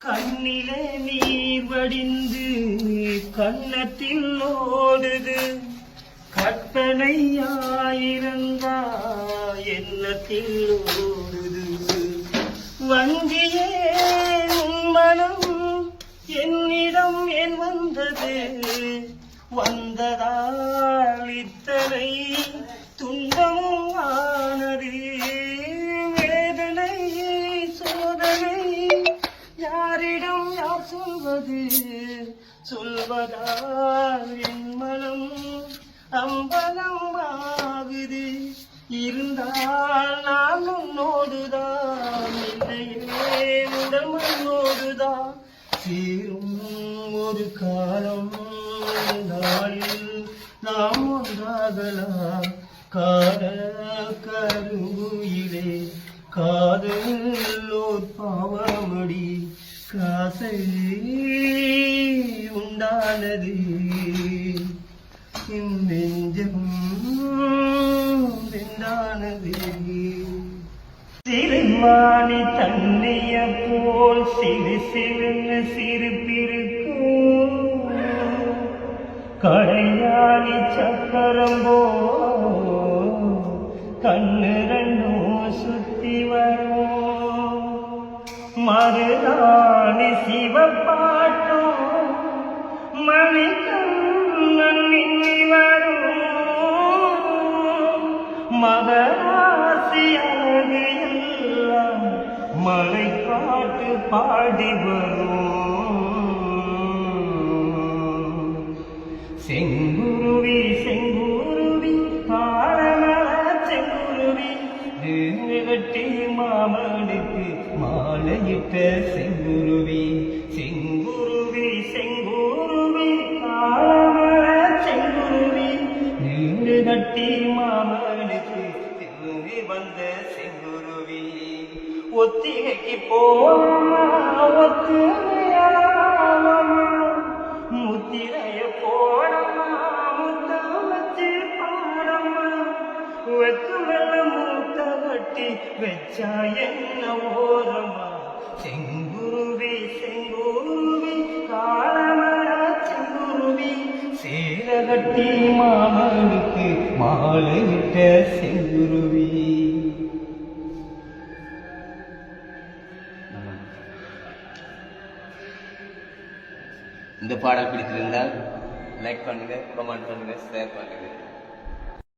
கண்ணிலே நீர் வடிந்து கண்ணத்தில் ஓடுது. கற்பனையாயிருந்தா எண்ணத்தில் ஓடுது. வங்கியே மனம் என்னிடம் என் வந்தது? வந்ததால் இத்தனை சொல்வது சொல்வதால் என் மனம் அம்பலம் ஆகுது. இருந்தால் நான் உன்னோடுதான் இல்லையே உடல் மண்ணோடுதான். சேரும் ஒரு காலம் நாளில் நாம் ஒன்றாகலாம். காதல் கருவிலே காதல் காசை உண்டானது சிறுமானி தன்னைய போல் சிறு சிறுன்னு சிரிப்பிருக்கும். கடையாளி சக்கரம்போ கண்ணு ரெண்டும் சுத்தி வரும். மருதாணி சிவப்பாட்டும் மணிக்கண்ணன் மின்னி வரும். மகராசி அழகு எல்லாம் மலை காட்டு பாடி வரும். செங்க மாலையிட்ட செங்குருவி. செங்குருவி செங்குருவி காலமல செங்குருவி. நின்று கட்டி மாமனுக்கு திரும்பி வந்த செங்குருவி. ஒத்திகைக்கு போனமா ஒத்துமையாமா வச்சா என்ன ஓரமா செங்குருவி செங்குருவி காலமரா செங்குருவி சேரகட்டி மாமனுக்கு மாலையிட்ட செங்குருவி இந்த பாடல் பிடித்திருந்தால் லைக் பண்ணுங்க கமெண்ட் பண்ணுங்க ஷேர் பண்ணுங்க.